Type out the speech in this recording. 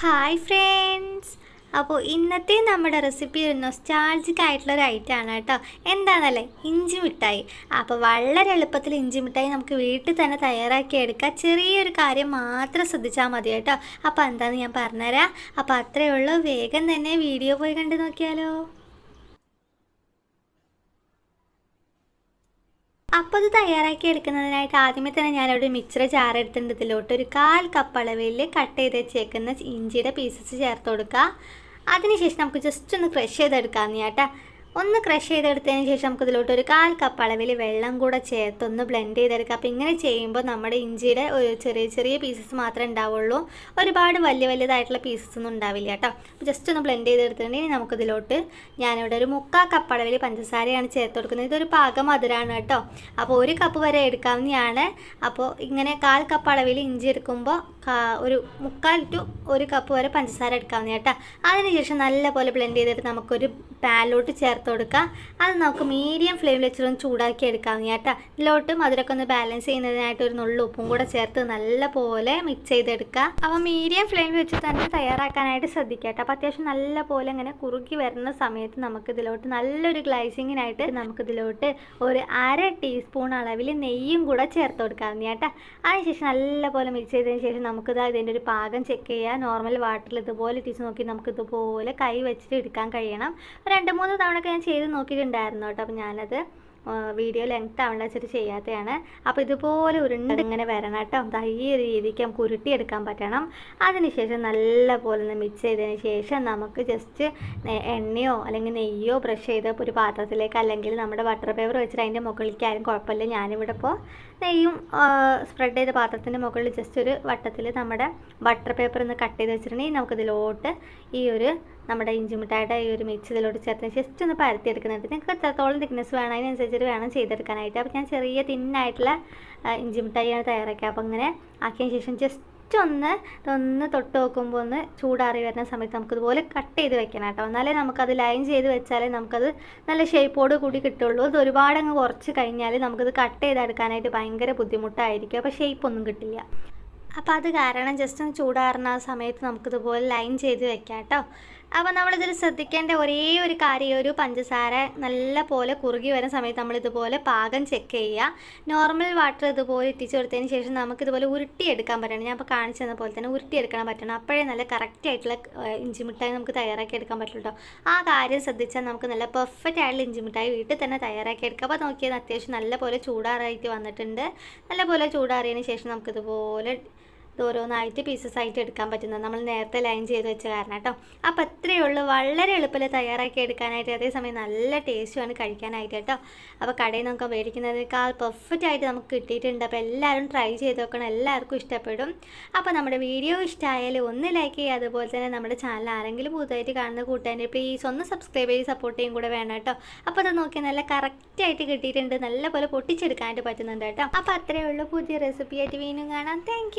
Hi friends അപ്പോൾ ഇന്നത്തെ നമ്മുടെ റെസിപ്പി ഒരു നൊസ്റ്റാൾജിക് ആയിട്ടുള്ള ഒരു ഐറ്റം ആണ് കേട്ടോ. എന്താണല്ലേ ഇഞ്ചി മിഠായി. അപ്പോൾ വളരെ എളുപ്പത്തിൽ ഇഞ്ചി മിഠായി നമുക്ക് വീട്ടിൽ തന്നെ തയ്യാറാക്കി എടുക്കാം. ചെറിയൊരു കാര്യം മാത്രം ശ്രദ്ധിച്ചാൽ മതി കേട്ടോ. അപ്പോൾ എന്താണെന്ന് ഞാൻ പറഞ്ഞുതരാം. അപ്പോൾ അത്രയേ ഉള്ളൂ. വേഗം തന്നെ വീഡിയോ പോയി കണ്ടു നോക്കിയാലോ. അപ്പോൾ അത് തയ്യാറാക്കി എടുക്കുന്നതിനായിട്ട് ആദ്യമേ തന്നെ ഞാനവിടെ മിക്സർ ജാർ എടുത്തിട്ടുണ്ട്. ഇതിലോട്ട് ഒരു കാൽ കപ്പ് അളവിൽ കട്ട് ചെയ്ത് വെച്ചേക്കുന്ന ഇഞ്ചിയുടെ പീസസ് ചേർത്ത് കൊടുക്കുക. അതിനുശേഷം നമുക്ക് ജസ്റ്റ് ഒന്ന് ക്രഷ് ചെയ്തെടുക്കാമെന്ന് ചേട്ടാ ഒന്ന് ക്രഷ് ചെയ്തെടുത്തതിന് ശേഷം നമുക്ക് ഇതിലോട്ട് ഒരു കാൽ കപ്പ് അളവിൽ വെള്ളം കൂടെ ചേർത്ത് ഒന്ന് ബ്ലെൻഡ് ചെയ്തെടുക്കുക. അപ്പോൾ ഇങ്ങനെ ചെയ്യുമ്പോൾ നമ്മുടെ ഇഞ്ചിയുടെ ചെറിയ ചെറിയ പീസസ് മാത്രമേ ഉണ്ടാവുള്ളൂ. ഒരുപാട് വലിയ വലിയതായിട്ടുള്ള പീസസ് ഒന്നും ഉണ്ടാവില്ല കേട്ടോ. അപ്പോൾ ജസ്റ്റ് ഒന്ന് ബ്ലെൻഡ് ചെയ്തെടുത്തിട്ടുണ്ടെങ്കിൽ നമുക്കിതിലോട്ട് ഞാനിവിടെ ഒരു മുക്കാൽ കപ്പ് അളവിൽ പഞ്ചസാരയാണ് ചേർത്ത് കൊടുക്കുന്നത്. ഇതൊരു പാകം മധുരമാണ് കേട്ടോ. അപ്പോൾ ഒരു കപ്പ് വരെ എടുക്കാവുന്നതാണ്. അപ്പോൾ ഇങ്ങനെ കാൽ കപ്പ് അളവിൽ ഇഞ്ചി എടുക്കുമ്പോൾ ഒരു മുക്കാൽ ടു ഒരു കപ്പ് വരെ പഞ്ചസാര എടുക്കാവുന്ന കേട്ടോ. അതിനുശേഷം നല്ലപോലെ ബ്ലെൻഡ് ചെയ്തിട്ട് നമുക്കൊരു പാനിലോട്ട് ചേർത്ത് കൊടുക്കാം. അത് നമുക്ക് മീഡിയം ഫ്ലെയിമിൽ വെച്ചിട്ടൊന്ന് ചൂടാക്കി എടുക്കാവുന്ന കേട്ടോ. ഇതിലോട്ട് മധുരമൊക്കെ ഒന്ന് ബാലൻസ് ചെയ്യുന്നതിനായിട്ട് ഒരു നുള്ളു ഉപ്പും കൂടെ ചേർത്ത് നല്ലപോലെ മിക്സ് ചെയ്തെടുക്കുക. അപ്പോൾ മീഡിയം ഫ്ലെയിമിൽ വെച്ച് തന്നെ തയ്യാറാക്കാനായിട്ട് ശ്രദ്ധിക്കുക കേട്ടോ. അപ്പോൾ അത്യാവശ്യം നല്ലപോലെ ഇങ്ങനെ കുറുകി വരുന്ന സമയത്ത് നമുക്ക് ഇതിലോട്ട് നല്ലൊരു ഗ്ലൈസിങ്ങിനായിട്ട് നമുക്കിതിലോട്ട് ഒരു അര ടീസ്പൂൺ അളവിൽ നെയ്യും കൂടെ ചേർത്ത് കൊടുക്കാവുന്ന കേട്ടോ. അതിനുശേഷം നല്ലപോലെ മിക്സ് ചെയ്തതിന് ശേഷം നമുക്കിത് ഇതിന്റെ ഒരു പാകം ചെക്ക് ചെയ്യുക നോർമൽ വാട്ടറിൽ ഇതുപോലെ ഇട്ടിച്ച് നോക്കി നമുക്ക് ഇതുപോലെ കൈ വെച്ചിട്ട് എടുക്കാൻ കഴിയണം. രണ്ട് മൂന്ന് തവണയൊക്കെ ഞാൻ ചെയ്ത് നോക്കിയിട്ടുണ്ടായിരുന്നു കേട്ടോ. അപ്പോൾ ഞാനത് വീഡിയോ ലെങ്ത് ആവണ്ട വെച്ചിട്ട് ചെയ്യാത്തതാണ് അപ്പോൾ ഇതുപോലെ ഉരുണ്ട് ഇങ്ങനെ വരണം കേട്ടോ. ഈ ഒരു രീതിക്ക് നമുക്ക് ഉരുട്ടിയെടുക്കാൻ പറ്റണം. അതിനുശേഷം നല്ല പോലെ ഒന്ന് മിക്സ് ചെയ്തതിന് ശേഷം നമുക്ക് ജസ്റ്റ് എണ്ണയോ അല്ലെങ്കിൽ നെയ്യോ ബ്രഷ് ചെയ്ത് ഒരു പാത്രത്തിലേക്ക് അല്ലെങ്കിൽ നമ്മുടെ ബട്ടർ പേപ്പർ വെച്ചിട്ട് അതിന്റെ മുകളിലേക്കായാലും കുഴപ്പമില്ല. ഞാനിവിടെ ഇപ്പോൾ നെയ്യും സ്പ്രെഡ് ചെയ്ത പാത്രത്തിന്റെ മുകളിൽ ജസ്റ്റ് ഒരു വട്ടത്തിൽ നമ്മുടെ ബട്ടർ പേപ്പർ ഒന്ന് കട്ട് ചെയ്ത് വെച്ചിട്ടുണ്ടെങ്കിൽ നമുക്കിതിലോട്ട് ഈ ഒരു നമ്മുടെ ഇഞ്ചി മിഠായിയുടെ ഈ ഒരു മിക്സ് ഇതിലോട്ട് ചേർത്ത് ജസ്റ്റ് ഒന്ന് പരത്തി എടുക്കുന്നുണ്ട് നിങ്ങൾക്ക് എത്രത്തോളം തിക്നെസ് വേണം അതിനനുസരിച്ചിട്ട് വേണം ചെയ്തെടുക്കാനായിട്ട്. അപ്പോൾ ഞാൻ ചെറിയ തിന്നായിട്ടുള്ള ഇഞ്ചി മിഠായിയാണ് തയ്യാറാക്കുക അപ്പോൾ അങ്ങനെ ആക്കിയതിന് ശേഷം ജസ്റ്റ് ഒന്ന് ഒന്ന് തൊട്ട് നോക്കുമ്പോൾ ഒന്ന് ചൂടാറി വരുന്ന സമയത്ത് നമുക്കിതുപോലെ കട്ട് ചെയ്ത് വെക്കണം കേട്ടോ. എന്നാലേ നമുക്കത് ലൈൻ ചെയ്ത് വെച്ചാലേ നമുക്കത് നല്ല ഷേപ്പോട് കൂടി കിട്ടുള്ളൂ. അത് ഒരുപാട് അങ്ങ് കുറച്ച് കഴിഞ്ഞാൽ നമുക്കത് കട്ട് ചെയ്തെടുക്കാനായിട്ട് ഭയങ്കര ബുദ്ധിമുട്ടായിരിക്കും. അപ്പോൾ ഷേപ്പ് ഒന്നും കിട്ടില്ല. അപ്പോൾ അത് കാരണം ജസ്റ്റ് ഒന്ന് ചൂടാറുന്ന ആ സമയത്ത് നമുക്കിതുപോലെ ലൈൻ ചെയ്ത് വെക്കാം കേട്ടോ. അപ്പോൾ നമ്മളിതിൽ ശ്രദ്ധിക്കേണ്ട ഒരേ ഒരു കാര്യം ഒരു പഞ്ചസാര നല്ല പോലെ കുറുകി വരുന്ന സമയത്ത് നമ്മളിതുപോലെ പാകം ചെക്ക് ചെയ്യുക. നോർമൽ വാട്ടർ ഇതുപോലെ ഇട്ടിച്ച് കൊടുത്തതിന് ശേഷം നമുക്കിതുപോലെ ഉരുട്ടിയെടുക്കാൻ പറ്റണം. ഞാൻ ഇപ്പോൾ കാണിച്ചു തന്ന പോലെ തന്നെ ഉരുട്ടിയെടുക്കാൻ പറ്റണം. അപ്പോഴേ നല്ല കറക്റ്റ് ആയിട്ടുള്ള ഇഞ്ചി മിഠായി നമുക്ക് തയ്യാറാക്കി എടുക്കാൻ പറ്റുള്ളൂ ആ കാര്യം ശ്രദ്ധിച്ചാൽ നമുക്ക് നല്ല പെർഫെക്റ്റ് ആയിട്ടുള്ള ഇഞ്ചി മിഠായി വീട്ടിൽ തന്നെ തയ്യാറാക്കി എടുക്കാം അപ്പോൾ നോക്കിയത് അത്യാവശ്യം നല്ല പോലെ ചൂടാറായിട്ട് വന്നിട്ടുണ്ട്. നല്ല പോലെ ചൂടാറിയതിന് ശേഷം നമുക്കിതുപോലെ ഓരോന്നായിട്ട് പീസസ് ആയിട്ട് എടുക്കാൻ പറ്റുന്നത്. നമ്മൾ നേരത്തെ ലൈൻ ചെയ്ത് വെച്ച കാരണം കേട്ടോ. അപ്പോൾ അത്രയേ ഉള്ളൂ. വളരെ എളുപ്പത്തിൽ തയ്യാറാക്കി എടുക്കാനായിട്ട് അതേസമയം നല്ല ടേസ്റ്റുമാണ് കഴിക്കാനായിട്ട് കേട്ടോ. അപ്പോൾ കടയിൽ നമുക്ക് മേടിക്കുന്നതിനേക്കാൾ പെർഫെക്റ്റ് ആയിട്ട് നമുക്ക് കിട്ടിയിട്ടുണ്ട്. അപ്പോൾ എല്ലാവരും ട്രൈ ചെയ്ത് നോക്കണം. എല്ലാവർക്കും ഇഷ്ടപ്പെടും. അപ്പോൾ നമ്മുടെ വീഡിയോ ഇഷ്ടമായാലും ഒന്ന് ലൈക്ക് ചെയ്യുക. അതുപോലെ തന്നെ നമ്മുടെ ചാനൽ ആരെങ്കിലും പുതുതായിട്ട് കാണുന്ന കൂട്ടുകാരെ പ്ലീസ് ഒന്ന് സബ്സ്ക്രൈബ് ചെയ്ത് സപ്പോർട്ട് ചെയ്യും കൂടെ വേണം കേട്ടോ. അപ്പോൾ അത് നോക്കി നല്ല കറക്റ്റായിട്ട് കിട്ടിയിട്ടുണ്ട്. നല്ലപോലെ പൊട്ടിച്ചെടുക്കാനായിട്ട് പറ്റുന്നുണ്ട് കേട്ടോ. അപ്പോൾ അത്രയേ ഉള്ളൂ. പുതിയ റെസിപ്പി ആയിട്ട് വീണ്ടും കാണാം. താങ്ക്